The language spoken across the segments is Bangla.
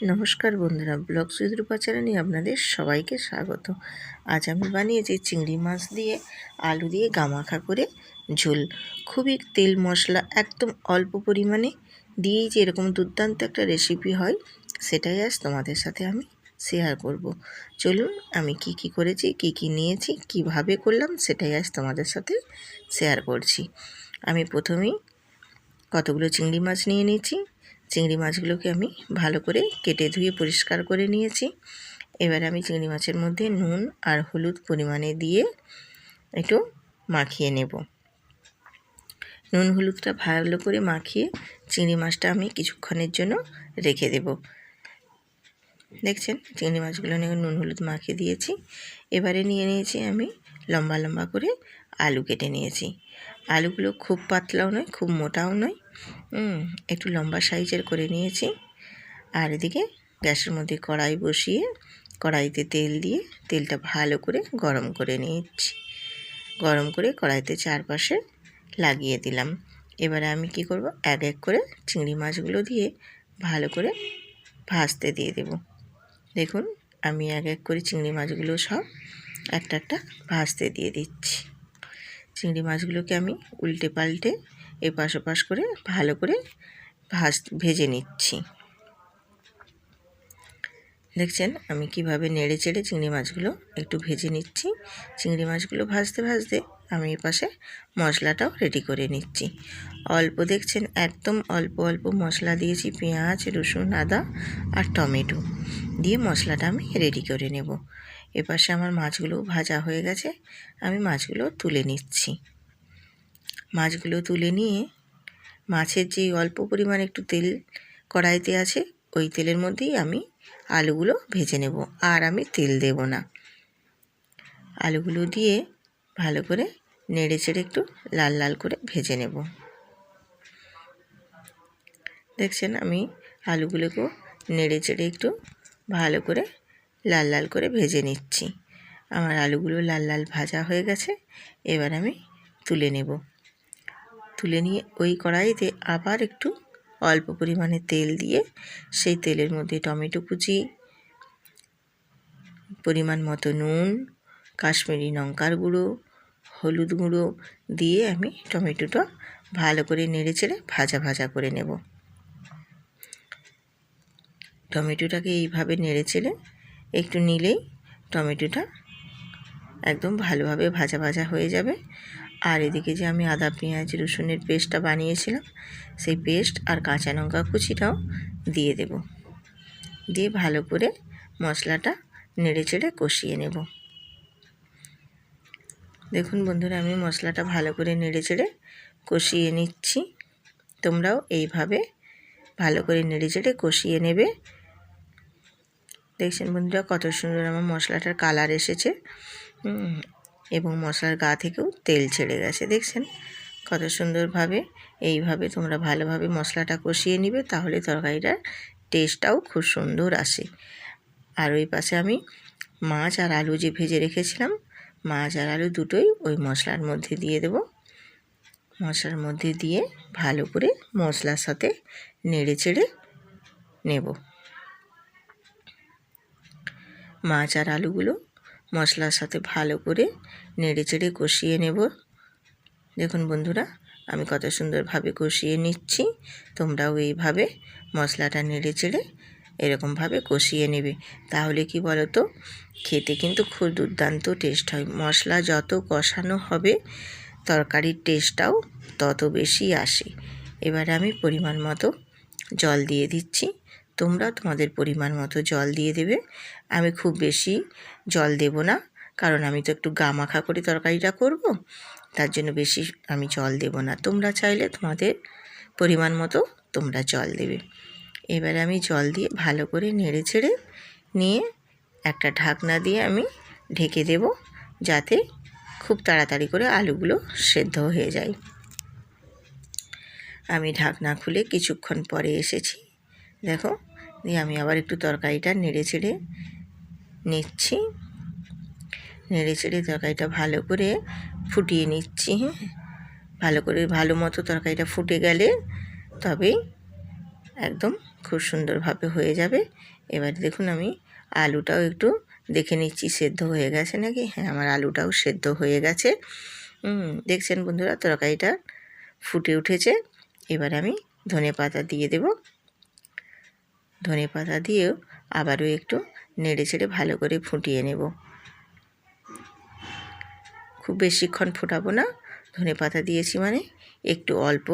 নমস্কার বন্ধুরা, ব্লগ সুইদ্রুপা চ্যানেলে আপনাদের সবাইকে স্বাগত। আজ আমি বানিয়েছি চিংড়ি মাছ দিয়ে আলু দিয়ে গামাখা করে ঝোল। খুবই তেল মশলা একদম অল্প পরিমাণে দিয়েই যে এরকম দুর্দান্ত একটা রেসিপি হয়, সেটাই আজ তোমাদের সাথে আমি শেয়ার করব। চলুন আমি কি কি করেছি, কি কি নিয়েছি, কীভাবে করলাম, সেটাই আজ তোমাদের সাথে শেয়ার করছি। আমি প্রথমেই কতগুলো চিংড়ি মাছ নিয়ে নিয়েছি চিংড়ি মাছগুলোকে আমি ভালো করে কেটে ধুয়ে পরিষ্কার করে নিয়েছি। এবার আমি চিংড়ি মাছের মধ্যে নুন আর হলুদ পরিমাণে দিয়ে একটু মাখিয়ে নেব। নুন হলুদটা ভালো করে মাখিয়ে চিংড়ি মাছটা আমি কিছুক্ষণের জন্য রেখে দেব। দেখছেন? চিংড়ি মাছগুলো নিয়ে নুন হলুদ মাখিয়ে দিয়েছি। এবারে নিয়ে নিয়েছি আমি লম্বা লম্বা করে আলু কেটে নিয়েছি। আলুগুলো খুব পাতলাও নয়, খুব মোটাও নয়। একটু লম্বা সাইজের করে নিয়েছি। আর এদিকে গ্যাসের মধ্যে কড়াই বসিয়ে, কড়াইতে তেল দিয়ে তেলটা ভালো করে গরম করে নিচ্ছি গরম করে কড়াইতে চারপাশে লাগিয়ে দিলাম। এবারে আমি কি করব? এক এক করে চিংড়ি মাছগুলো দিয়ে ভালো করে ভাজতে দিয়ে দেব। দেখুন, আমি এক এক করে চিংড়ি মাছগুলো সব একটা একটা ভাজতে দিয়ে দিচ্ছি। চিংড়ি মাছগুলোকে আমি উল্টে পাল্টে এপাশ ওপাশ করে ভালো করে ভাজ, ভেজে নিচ্ছি। দেখছেন, আমি কীভাবে নেড়ে চেড়ে চিংড়ি মাছগুলো একটু ভেজে নিচ্ছি। চিংড়ি মাছগুলো ভাজতে ভাজতে আমি এপাশে মশলাটাও রেডি করে নিচ্ছি। অল্প দেখছেন, একদম অল্প অল্প মশলা দিয়েছি, পেঁয়াজ, রসুন, আদা আর টমেটো। দিয়ে মশলাটা আমি রেডি করে নেব। এপাশে আমার মাছগুলো ভাজা হয়ে গেছে, আমি মাছগুলো তুলে নিচ্ছি। মাছগুলো তুলে নিয়ে মাছের যে অল্প পরিমাণ একটু তেল কড়াইতে আছে, ওই তেলের মধ্যেই আমি আলুগুলো ভেজে নেব, আর আমি তেল দেব না। আলুগুলো দিয়ে ভালো করে নেড়ে চেড়ে একটু লাল লাল করে ভেজে নেব। দেখছেন আমি আলুগুলোকেও নেড়ে চেড়ে একটু ভালো করে লাল লাল করে ভেজে নিচ্ছি। আমার আলুগুলো লাল লাল ভাজা হয়ে গেছে, এবার আমি তুলে নেব। তুলে নিয়ে ওই কড়াইতে আবার একটু অল্প পরিমাণে তেল দিয়ে সেই তেলের মধ্যে টমেটো কুচি, পরিমাণ মতো নুন, কাশ্মীরি লঙ্কার গুঁড়ো, হলুদ গুঁড়ো দিয়ে আমি টমেটোটা ভালো করে নেড়ে চেড়ে ভাজা ভাজা করে নেব। টমেটোটাকে এইভাবে নেড়ে চেড়ে একটু নিলেই টমেটোটা একদম ভালোভাবে ভাজা ভাজা হয়ে যাবে। আর এদিকে যে আমি আদা, পেঁয়াজ, রসুনের পেস্টটা বানিয়েছিলাম, সেই পেস্ট আর কাঁচা লঙ্কা কুচিটাও দিয়ে দেব। দিয়ে ভালো করে মশলাটা নেড়ে চেড়ে কষিয়ে নেব। দেখুন বন্ধুরা, আমি মশলাটা ভালো করে নেড়ে চেড়ে কষিয়ে নিচ্ছি। তোমরাও এইভাবে ভালো করে নেড়ে চেড়ে কষিয়ে নেবে। দেখছেন বন্ধুরা কত সুন্দর আমার মশলাটার কালার এসেছে। এবং মশলার গা থেকেও তেল ছেড়ে গেছে, দেখছেন? কত সুন্দরভাবে, এইভাবে তোমরা ভালোভাবে মশলাটা কষিয়ে নিবে, তাহলে তরকারিটার টেস্টটাও খুব সুন্দর আসে। আর ওই পাশে আমি মাছ আর আলু যে ভেজে রেখেছিলাম, মাছ আর আলু দুটোই ওই মশলার মধ্যে দিয়ে দেব। মশলার মধ্যে দিয়ে ভালো করে মশলার সাথে নেড়ে চেড়ে নেব। মাছ আর আলুগুলো মশলার সাথে ভালো করে নেড়ে চেড়ে কষিয়ে নেব। দেখুন বন্ধুরা, আমি কত সুন্দরভাবে কষিয়ে নিচ্ছি। তোমরাও এইভাবে মশলাটা নেড়ে চেড়ে এরকমভাবে কষিয়ে নেবে। তাহলে কি বলো তো খেতে কিন্তু খুব দুর্দান্ত টেস্ট হয়। মশলা যত কষানো হবে, তরকারির টেস্টটাও তত বেশি আসে। এবারে আমি পরিমাণ মতো জল দিয়ে দিচ্ছি। তোমরা তোমাদের পরিমাণ মতো জল দিয়ে দেবে। আমি খুব বেশি জল দেব না, কারণ আমি তো একটু গা মাখা করে তরকারিটা করব, তার জন্য বেশি আমি জল দেব না। তোমরা চাইলে তোমাদের পরিমাণ মতো তোমরা জল দেবে। এবারে আমি জল দিয়ে ভালো করে নেড়ে ছেড়ে নিয়ে একটা ঢাকনা দিয়ে আমি ঢেকে দেব, যাতে খুব তাড়াতাড়ি করে আলুগুলো সেদ্ধ হয়ে যায়। আমি ঢাকনা খুলে কিছুক্ষণ পরে এসেছি। দেখো দিয়ে আমি আবার একটু তরকারিটা নেড়ে চেড়ে নিচ্ছি। নেড়ে ছেড়ে তরকারিটা ভালো করে ফুটিয়ে নিচ্ছি হ্যাঁ। ভালো করে ভালো মতো তরকারিটা ফুটে গেলে তবেই একদম খুব সুন্দরভাবে হয়ে যাবে। এবার দেখুন আমি আলুটাও একটু দেখে নিচ্ছি, সেদ্ধ হয়ে গেছে নাকি? হ্যাঁ আমার আলুটাও সেদ্ধ হয়ে গেছে। দেখছেন বন্ধুরা তরকারিটা ফুটে উঠেছে। এবার আমি ধনে পাতা দিয়ে দেব। ধনে পাতা দিয়েও আবারও একটু নেড়ে চেড়ে ভালো করে ফুটিয়ে নেব। খুব বেশিক্ষণ ফোটাবো না, ধনে পাতা দিয়েছি মানে একটু অল্প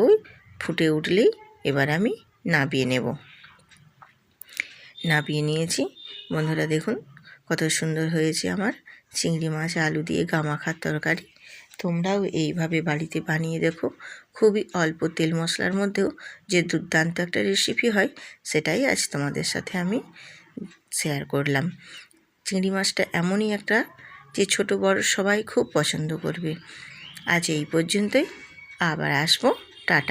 ফুটে উঠলেই এবার আমি নাবিয়ে নেব। নাবিয়ে নিয়েছি। বন্ধুরা দেখুন কত সুন্দর হয়েছে আমার চিংড়ি মাছ, আলু দিয়ে গামাখার তরকারি। তোমরাও এইভাবে বাড়িতে বানিয়ে দেখো খুবই অল্প তেল মশলার মধ্যেও যে দুর্দান্ত একটা রেসিপি হয়, সেটাই আজ তোমাদের সাথে আমি শেয়ার করলাম। চিংড়ি মাছটা এমনই একটা যে ছোট বড় সবাই খুব পছন্দ করবে। আজ এই পর্যন্তই, আবার আসব। টাটা।